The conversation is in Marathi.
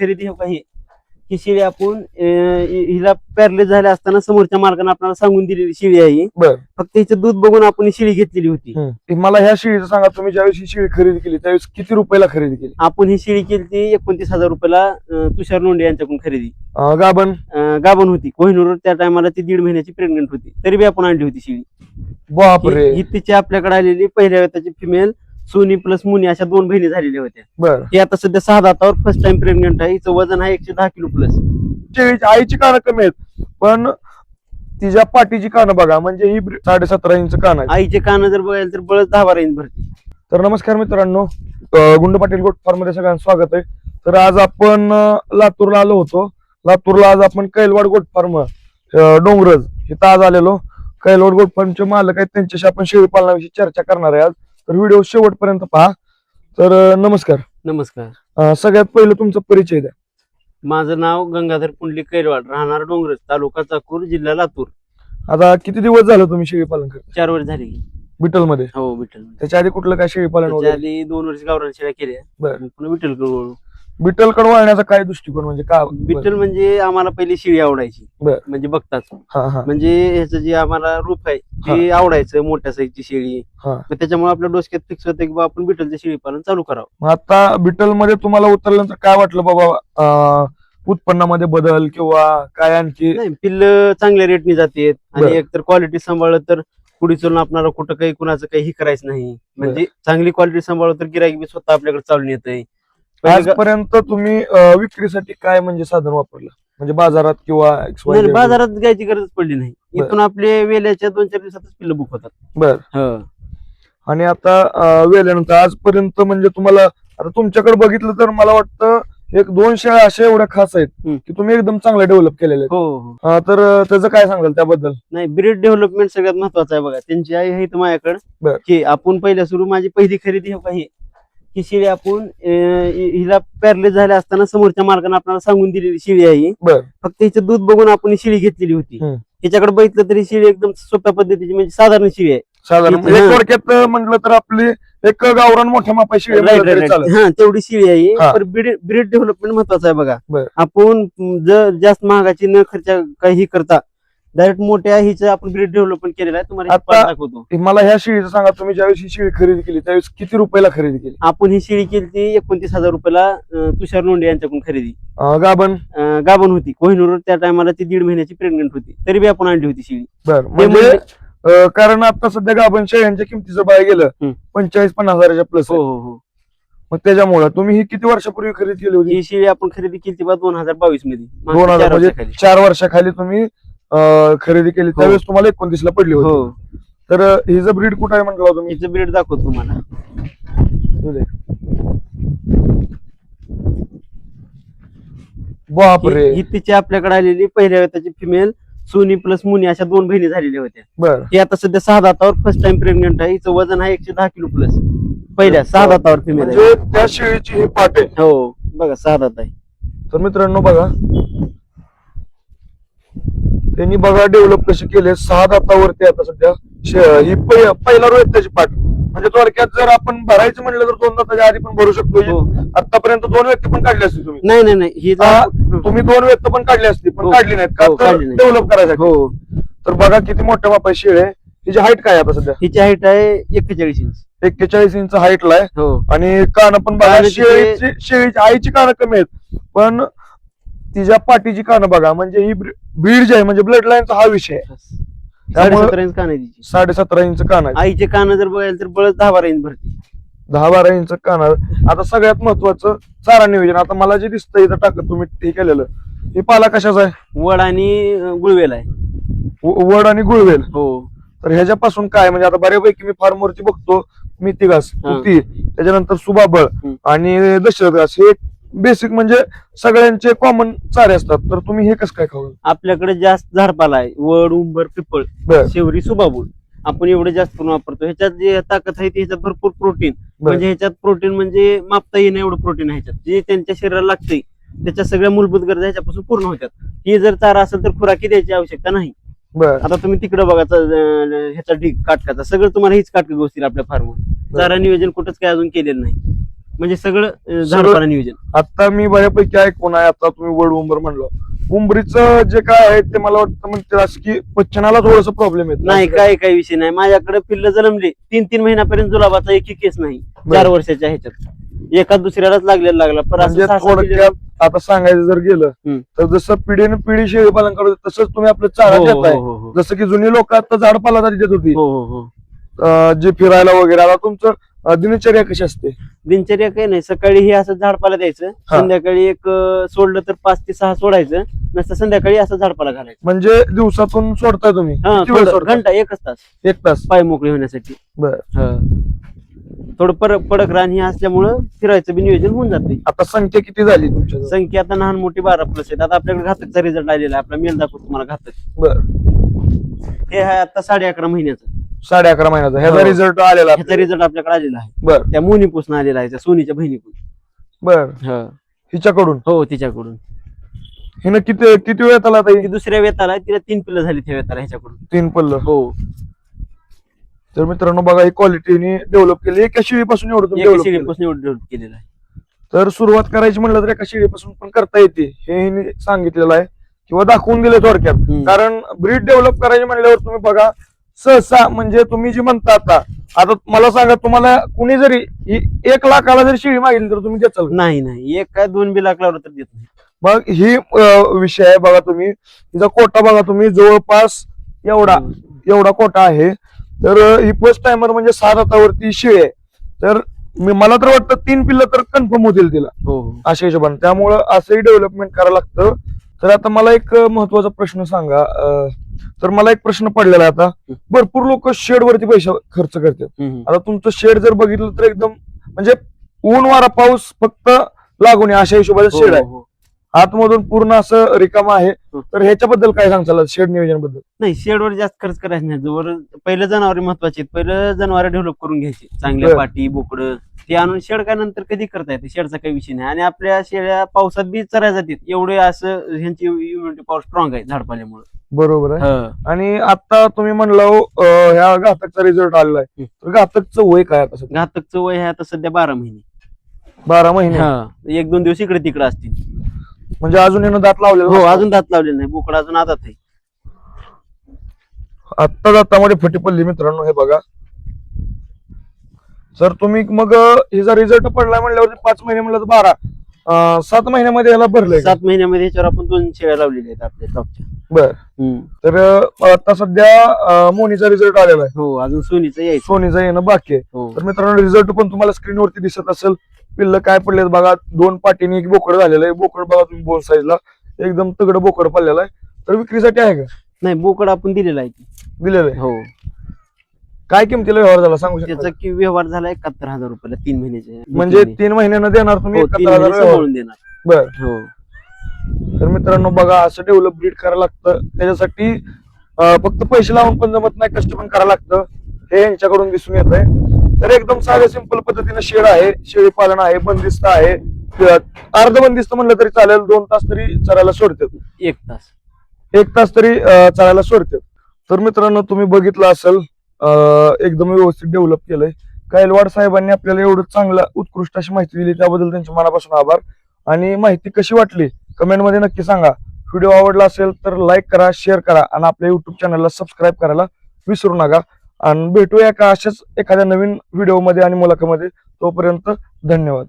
खरेदी हो काही ही? शेळी आपण हिला पॅरलेस झाल्या असताना समोरच्या मालकानं आपल्याला सांगून दिलेली शेळी आहे. बर. फक्त हिचं दूध बघून आपण ही शेळी घेतलेली होती. मला ह्या शेळीचं सांगा तुम्ही ज्यावेळेस ही शेळी खरेदी केली त्यावेळेस किती रुपयाला खरेदी केली? आपण ही शेळी केली ती एकोणतीस हजार रुपयाला अं, तुषार लोंढे यांच्याकडून खरेदी. अं, गाभण? अं, गाभण होती. कोहिनूर त्या टायमाला ती दीड महिन्याची प्रेग्नेंट होती. तरी बी आपण आणली होती शेळी. बापरे. ही ही तिची आपल्याकडे आलेली पहिल्या वेताची फिमेल सोनी प्लस मुनी अशा दोन बहिणी झालेल्या होत्या. बर. ही आता सध्या सहा दातावर फर्स्ट टाइम प्रेग्नेंट आहे. हिचं वजन आहे एकशे दहा किलो प्लस आईची कानं कमी आहेत पण तिच्या पाठीची कानं बघा म्हणजे ही साडे सतरा इंच कान आहे आईचे कान जर बघायला तर बळच दहा बारा इंच भरती. तर नमस्कार मित्रांनो गुंड पाटील गोट फार्ममध्ये सगळ्यांचं स्वागत आहे. तर आज आपण लातूरला आलो होतो. लातूरला आज आपण कैलवाड गोट फार्म डोंगरज इथं आज आलेलो. कैलवाड गोट फार्मचे मालक आहेत त्यांच्याशी आपण शेळी पालनाविषयी चर्चा करणार आहे आज. तर व्हिडिओ शेवटपर्यंत पहा. तर नमस्कार. नमस्कार. अं, सगळ्यात पहिलं तुमचा परिचय द्या. माझं नाव गंगाधर पुंडलिक कैरवाड राहणार डोंगरज तालुका चाकूर जिल्हा लातूर. आता किती दिवस झालं तुम्ही शेळी पालन करता? चार वर्ष झाली. बिटलमध्ये हो विठ्ठल त्याच्या आधी कुठलं काय शेळी पालन त्याच्या वगैरे? आधी दोन वर्ष गावरान शेळ्या केल्या. बरं. मग पुन्हा विठ्ठल वळू. बिटलकडे वळण्याचा काय दृष्टिकोन म्हणजे का विठ्ठल म्हणजे आम्हाला पहिली शेळी आवडायची. बरं. म्हणजे बघताच हा हा. म्हणजे ह्याचं जे आम्हाला रूप आहे ते आवडायचं मोठ्या साईजची शेळी. हा. मग त्याच्यामुळे आपल्या डोसक्यात फिक्स होतं की बा आपण बिटलचं शेळी पालन चालू करावं. मग आता बिटलमध्ये तुम्हाला उतरल्यानंतर काय वाटलं बाबा अं, उत्पन्नामध्ये बदल किंवा काय आणखी? नाही पिल्ल चांगल्या रेटनी जाते. बरं. आणि एकतर क्वालिटी सांभाळलं तर पुढे चलून आपल्याला कुठं काही कुणाचं काही हे करायचं नाही. म्हणजे चांगली क्वालिटी सांभाळलं तर गिराईक बी स्वतः आपल्याकडे चालून येतंय. पहिले ग- आजपर्यंत तुम्ही अं, विक्रीसाठी काय म्हणजे साधन वापरलं म्हणजे बाजारात किंवा XYZ? नाही, नाही, बाजारात गायची गरज पडली नाही बरं. इथून आपले वेल्याच्या दोन चार दिवसातच पिल्ल बुक होतात बर हो. आणि आता अं, वेल्यानंतर आजपर्यंत म्हणजे तुम्हाला आता तुमच्याकडे बघितलं तर मला वाटतं एक दोन शेळ्या अशा एवढ्या खास आहेत हम्म. की तुम्ही एकदम चांगल्या डेव्हलप केलेल्या आहेत हो हो अं, तर अं, त्याचं काय सांगाल त्याबद्दल नाही ब्रीड डेव्हलपमेंट सगळ्यात महत्वाचं आहे बघा त्यांची आई आहे इथं माझ्याकडे बरं. की आपण पहिल्या सुरू माझी पहिली खरेदी हो काही ही शेळी आपण अं, हि- हिला पॅरलेस झाल्या असताना समोरच्या मालकानं आपल्याला सांगून दिलेली शेळी आहे ही. बर फक्त हिचं दूध बघून आपण ही शेळी घेतलेली होती हम्म. हिच्याकडे बघितलं तरी शेळी एकदम सोप्या पद्धतीची म्हणजे साधारण शेळी आहे साधारण म्हणजे. थोडक्यात म्हटलं तर आपली एक गावरान मोठ्या right. चालेल. हा तेवढी शेळी आहे हा. पण ब्रीड डेव्हलपमेंट महत्वाचं आहे बघा बरं. आपण जर जास्त महागाची न खर्च काही करता डायरेक्ट मोठ्या हिचं आपण ब्रीड डेव्हलपमेंट केलेलं आहे. तुम्हाला आता- दाखवतो. हे मला ह्या शेळीचं सांगा तुम्ही ज्यावेळेस ही शेळी खरेदी केली त्यावेळेस किती रुपयाला खरेदी केली? आपण ही शेळी केली ती एकोणतीस हजार रुपयाला अं, तुषार लोंढे यांच्याकडून खरेदी. अं, गाभण? अं, गाभण होती. कोहिनूर त्या टायमाला ती दीड महिन्याची प्रेग्नेंट होती. तरी बी आपण आणली होती शेळी बर ते म्हणजे म्हणजे- अं, कारण आता सध्या गाभण शेळ्यांच्या किमतीचं बाय गेलं हम्म. पंचेचाळीस पन्नास हजाराच्या प्लस हो हो हो. मग त्याच्यामुळे तुम्ही ही किती वर्षापूर्वी खरेदी केली होती? ही शेळी आपण खरेदी केली बा दोन हजार बावीसमध्ये दोन मागच्या हजार चार म्हणजे वर्षाखाली. चार वर्षाखाली तुम्ही खरेदी केली त्यावेळेस तुम्हाला एकोणतीस ला पडली होती. हो. तर हिचं ब्रीड कुठं आहे म्हटलं तुम्ही? हिचं ब्रीड दाखवतो तुम्हाला. हे देख. बापरे. ही ही तिची आपल्याकडे आलेली पहिल्या वेताची फिमेल सोनी प्लस मुनी अशा दोन बहिणी झालेल्या होत्या. बर. ही आता सध्या सहा दातावर फर्स्ट टाइम प्रेग्नेंट आहे. हिचं वजन आहे एकशे दहा किलो प्लस पहिल्या सहा दातावर फिमेल आहे. म्हणजे त्या शेळीची ही पाट. आहे हो. बघा सहा दात आहे. तर मित्रांनो बघा त्यांनी बघा डेव्हलप कसे केले सहा दातावरती आता सध्या. शे- ही पहि- पहिला रोहित त्याची पाठ. म्हणजे थोडक्यात जर आपण भरायचं म्हणलं तर दोन दाताच्या आधी पण भरू शकतो. हो. आतापर्यंत दोन व्यक्ती पण काढली असती तुम्ही. नाही नाही नाही. ही हा, तुम्ही दोन व्यक्ती पण काढली असती पण हो. काढली नाहीत हो, का. डेव्हलप करायसाठी. हो. तर बघा किती मोठ्या मापाची शेळ आहे. हिची हाईट काय आहे आता सध्या? हिची हाईट आहे एक्केचाळीस इंच एक्केचाळीस इंच हाईटला आहे. हो. आणि कान पण बघा शेळीची शेळीची आईची कानं कमी आहेत. पण तिच्या पाठीची कानं बघा म्हणजे ही बीड जी आहे म्हणजे ब्लड लाईनचा हा विषय आहे. त्यामुळं- साडेसतरा इंच कान आहे तिची. साडे सतरा इंच कान आहे आईचे कान जर बघायला तर बळच दहा बारा इंच भरती. दहा बारा इंच कान. आहे. आता सगळ्यात महत्वाचं चारा नियोजन. आता मला जे दिसतंय इथं टाकत तुम्ही हे केलेलं. हे पाला कशाचा आहे? वड आणि अं, गुळवेल आहे. व- वड आणि गुळवेल. हो. तर ह्याच्यापासून काय? म्हणजे आता बऱ्यापैकी मी फार्मवरची बघतो. मिती घास हा. त्याच्यानंतर सुबाबळ हम्म. आणि दशरथ घास हे बेसिक म्हणजे सगळ्यांचे कॉमन चारे असतात. तर तुम्ही हे कसं काय खाऊ? आपल्याकडे जास्त झाडपाला आहे. वड उंबर पिपळ बर. शेवरी सुबाबूळ. आपण एवढं जास्त करून वापरतो. ह्याच्यात जे ताकद आहे ती ह्याच्यात भरपूर प्रोटीन बर. म्हणजे ह्याच्यात प्रोटीन म्हणजे मापता येणं एवढं प्रोटीन आहे ह्याच्यात. जे त्यांच्या शरीराला लागते त्याच्या सगळ्या मूलभूत गरजा ह्याच्यापासून पूर्ण होतात. ही जर चारा असेल तर खुराकी द्यायची आवश्यकता नाही. बर. आता तुम्ही तिकडे बघा च- अं, ह्याचा ढीक काटकाचा. सगळं तुम्हाला हीच काटक गोष्टी आपल्या फार्मवर चारा नियोजन कुठंच काय अजून केलेलं नाही. म्हणजे सगळं झाडपाला नियोजन. आता मी बऱ्यापैकी ऐकून आहे आता तुम्ही वड उंबर म्हणलो. उंबरीचं जे काय आहे ते मला वाटतं म्हणजे असं की पच्चनाला थोडस प्रॉब्लेम येत. नाही काय काही विषय नाही. माझ्याकडे पिल्ल जन्मले. तीन तीन महिन्यापर्यंत जुलाबाचा एक केस नाही. चार वर्षाच्या ह्याच्यात. एका दुसऱ्यालाच लागलेला लागला. पण असं म्हणजे सहा- सात पिल्लं- थोडक्यात आता सांगायचं जर गेलं. तर जसं पिढीने पिढी शेळी पालन करत होते, तसंच तुम्ही आपलं चारा हो, हो, देताय. हो, हो. जसं की जुनी लोक आता झाडपाला तरी देत होती. हो हो हो. अं, जे फिरायला वगैरे आता तुमचं अं, दिनचर्या कशी असते? दिनचर्या काही नाही. सकाळी हे असं झाडपाला द्यायचं. हा. संध्याकाळी एक अं, सोडलं तर पाच ते सहा सोडायचं. नसतं संध्याकाळी असं झाडपाला घालायचं. म्हणजे दिवसातून सोडताय तुम्ही? हा किती वेळ थोडं सोडताय? घंटा एकच तास. एक तास. पाय मोकळे होण्यासाठी. बर. हा. थोडं परक पडक रान हे असल्यामुळं फिरायचं बी नियोजन होऊन जाते. आता संख्या किती झाली तुमच्या संख्या आता लहान मोठी बारा प्लस आहेत. आता आपल्याकडे घातकचा रिझल्ट आलेला आहे. आपला मेल दाखवतो तुम्हाला घातक. बर. हे आहे आता साडे अकरा महिन्याचं. साडे अकरा महिन्याचा. ह्याचा हो. रिझल्ट आलेला ह्याचा. रिझल्ट आपल्याकडे आलेला आहे. बर. त्या मोनीपूसन आलेला आहे त्या सोनीच्या बहिणीकडून बर. हा. हिच्याकडून? हो तिच्याकडून. हिनं किती किती वेळ आला ती दुसऱ्या वेताला आहे, तिला तीन पिल्लं झाली त्या वेताला ह्याच्याकडून. तीन पल्ल? हो. तर मित्रांनो बघा ही क्वालिटीने डेव्हलप केली. एका शिळीपासून एवढं तुम्ही एका केलं. शिडीपासून एवढं डेव्हलप केलेलं आहे. तर सुरुवात करायची म्हणलं तर एका शिडीपासून पण करता येते हे हिने सांगितलेलं आहे. किंवा दाखवून दिले थोडक्यात. हम्म. कारण ब्रीड डेव्हलप करायची म्हणल्यावर तुम्ही बघा सहसा म्हणजे तुम्ही जी म्हणता आता आता मला सांगा तुम्हाला कुणी जरी ही एक लाखाला जरी शिडी मागितली तर तुम्ही देचाल का? नाही नाही. एक काय दोन बी लाख लावलं तर देत नाही. मग ही अं, विषय आहे बघा तुम्ही. तिचा कोटा बघा तुम्ही जवळपास एवढा. एवढा कोटा आहे. तर अं, ही फर्स्ट टायमर म्हणजे सात हातावरती शिळे आहे. तर मी मला तर वाटतं तीन पिल्लं तर कन्फर्म होतील तिला. हो. हो अशा हिशोबाने. त्यामुळं असंही डेव्हलपमेंट करावं लागतं. तर आता मला एक अं, महत्त्वाचा प्रश्न सांगा. अं, तर मला एक प्रश्न पडलेला आहे आता भरपूर लोक शेड वरती पैसे खर्च करतात. आता तुमचं शेड जर बघितलं तर एकदम म्हणजे ऊन वारा पाऊस फक्त लागून आहे अशा हिशोबाचं हो, शेड आहे हो, हो. आतमधून पूर्ण असं रिकाम आहे. हं. तर ह्याच्याबद्दल काय सांगताल शेड नियोजनबद्दल नाही शेडवर जास्त खर्च करायचा नाही. जोवर पहिलं जनावर महत्त्वाचे आहेत. पहिलं जनावर डेव्हलप करून घ्यायचे. चांगल्या. पाटी बोकडं ते आणून शेड काय नंतर कधी करता येते? शेडचा काही विषय नाही. आणि आपल्या शेळ्या पावसात बी चरायला जातात एवढे असं ह्यांची इम्युनिटी पॉवर स्ट्रॉंग आहे झाडपाल्यामुळे. बरोबर आहे. आणि आता तुम्ही म्हणलं अं, ह्या घातकचा रिझल्ट आलेला आहे. हं. तर घातकचं वय काय आता? घातकचं वय आहे आता सध्या बारा महिने. बारा महिने. हा. एक दोन दिवस इकडे तिकडे असतील. म्हणजे अजून यानं दात लावलेला हो. अजून दात लावलेला नाही. बोकड अजून आदात आहे. आत्ता दातामध्ये फटी पडली मित्रांनो हे बघा. सर तुम्ही मग हिचा रिझल्ट पडलाय म्हणल्यावर पाच महिने म्हणलं तर बारा. सात महिन्यामध्ये याला भरलंय का? सात महिन्यामध्ये ह्याच्यावर आपण दोन शेळ्या लावलेल्या आहेत आपल्या टॉपच्या बर. तर आता सध्या मोनीचा रिझल्ट आलेला आहे. हो अजून सोनीचं यायचं. सोनीचा येणं बाकी आहे. हो. तर मित्रांनो रिझल्ट पण तुम्हाला स्क्रीनवरती दिसत असेल. पिल्ल काय पडलेत बघा दोन पाठीने एक बोकड झालेलं आहे. बोकड बघा तुम्ही बोन साईजला एकदम तगड बोकड पडलेलं आहे. तर विक्रीसाठी आहे का? नाही बोकड आपण दिलेला आहे. दिलेलं आहे. हो. काय किमतीला व्यवहार झाला सांगू त्याचा शकता कि व्यवहार झाला एकाहत्तर हजार रुपयाला तीन महिन्याचे. म्हणजे तीन महिन्यानं देणार तुम्ही हो तीन 71,000 महिने व्यवहार. सांभाळून देणार. बर. हो. तर मित्रांनो बघा असं डेव्हलप ब्रीड करायला लागतं. त्याच्यासाठी अं, फक्त पैसे लावून पण जमत नाही कष्ट पण करायला लागतं. हे यांच्याकडून दिसून येत आहे तर एकदम साध्या सिंपल पद्धतीने शेड आहे शेळी पालन आहे बंदिस्त आहे. अर्ध बंदिस्त म्हणलं तरी चालेल दोन तास तरी चरायला सोडतात. एक तास. एक तास तरी अं, चालायला सोडतात. तर मित्रांनो तुम्ही बघितलं असेल एकदम व्यवस्थित डेव्हलप केलंय. कैलवाड साहेबांनी आपल्याला एवढं चांगलं उत्कृष्ट अशी माहिती दिली त्याबद्दल त्यांच्या मनापासून आभार. आणि माहिती कशी वाटली? कमेंटमध्ये नक्की सांगा. व्हिडिओ आवडला असेल तर लाईक करा शेअर करा आणि आपल्या युट्यूब चॅनलला सबस्क्राईब करायला विसरू नका. आणि भेटूया का अशाच एखाद्या नवीन व्हिडिओमध्ये आणि मुलाखमध्ये तोपर्यंत धन्यवाद.